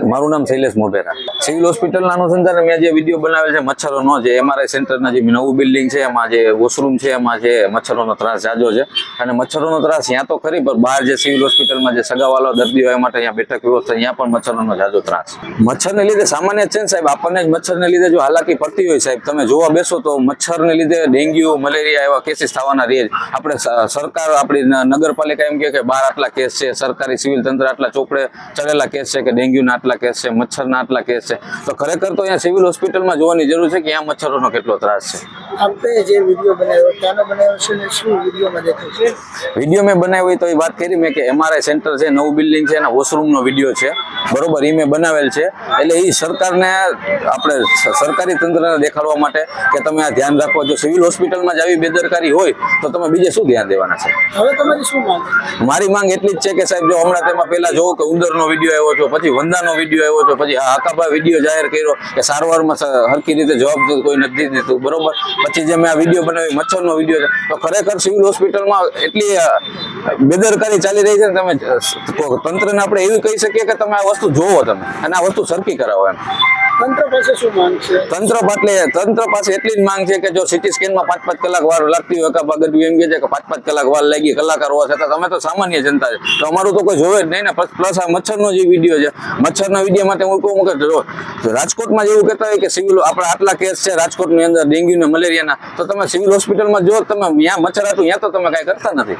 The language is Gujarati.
મારું નામ શૈલેષ મોઢેરા. સિવિલ હોસ્પિટલના અનુસંધાને મેં જે વીડિયો બનાવેલ છે મચ્છરોનો જે, એમઆરઆઈ સેન્ટરના જે નવું બિલ્ડિંગ છે, એમાં જે વોશરૂમ છે, એમાં જે મચ્છરોનો ત્રાસ જાજો છે. અને મચ્છરોનો ત્રાસ ત્યાં તો ખરી, પણ બહાર જે સિવિલ હોસ્પિટલમાં જે સગાવાલો દર્દીઓ માટે અહીંયા બેઠક વ્યવસ્થા અહીંયા પણ મચ્છરોનો જાજો ત્રાસ. મચ્છરને લીધે સામાન્ય છે ને સાહેબ, આપણને જ મચ્છરને લીધે જો હાલાકી પડતી હોય સાહેબ, તમે જોવા બેસો તો મચ્છરને લીધે ડેન્ગ્યુ, મલેરિયા એવા કેસીસ થવાના રહે આપણે સરકાર આપણી નગરપાલિકા એમ કે બાર આટલા કેસ છે, સરકારી સિવિલ તંત્ર આટલા ચોપડે ચડેલા કેસ છે કે ડેન્ગ્યુના આટલા કેસ છે, મચ્છરના આટલા કેસ છે. તો ખરેખર તો અહીંયા સિવિલ હોસ્પિટલમાં જોવાની જરૂર છે કે અહીંયા મચ્છરોનો કેટલો ત્રાસ છે? આપે જે વીડિયો બનાવ્યો ત્યાંનો બનાવ્યો છે ને શું વિડીયોમાં દેખાય છે? વીડિયો મેં બનાવ્યો હોય તો એ વાત કરી મેં કે એમઆરઆઈ સેન્ટર છે નવું બિલ્ડિંગ છે એના વોશરૂમનો વીડિયો છે. બરોબર એ મેં બનાવેલ છે. એટલે એ સરકારને આપણે સરકારી તંત્રને દેખાડવા માટે કે તમે આ ધ્યાન રાખો જો સિવિલ હોસ્પિટલમાં જ આવી બેદરકારી હોય તો તમે બીજે શું ધ્યાન દેવાના છે? હવે તમારી શું માંગ મારી માંગ એટલી જ છે કે સાહેબ જો હમણાં તેમાં પહેલા જોવો કે ઉંદરનો વીડિયો આવ્યો છો પછી વંદાનો વીડિયો આવ્યો છે પછી આ હકાભાઈ વીડિયો જાહેર કર્યો કે સારવારમાં હરકી હરખી રીતે જવાબ કોઈ નથી દીધું બરોબર? પછી જે મેં આ વીડિયો બનાવી, મચ્છરનો વીડિયો છે. તો ખરેખર સિવિલ હોસ્પિટલમાં એટલી બેદરકારી ચાલી રહી છે ને તમે તંત્રને આપણે એવું કહી શકીએ કે તમે આ વસ્તુ જોવો તમે, અને આ વસ્તુ સરખી કરાવો એમ. તંત્ર પાસે તંત્ર પાસે એટલી જ માંગ છે કે જો સિટી સ્કેનમાં પાંચ પાંચ કલાક વાર લાગતી હોય કે ગઢવી એમ કહે છે કે પાંચ પાંચ કલાક વાર લાગી, કલાકાર હોવા છતાં તમે તો સામાન્ય જનતા છે. તો અમારું તો કોઈ જોવે જ નહીં ને. પ્લસ આ મચ્છરનો જે વીડિયો છે, મચ્છરના વીડિયો માટે હું કહું કે જો રાજકોટમાં જેવું કહેતા હોય કે સિવિલ આપણે આટલા કેસ છે રાજકોટની અંદર ડેન્ગ્યુ ને મલેરિયાના, તો તમે સિવિલ હોસ્પિટલમાં જો તમે ત્યાં મચ્છર હતું ત્યાં તો તમે કાંઈ કરતા નથી.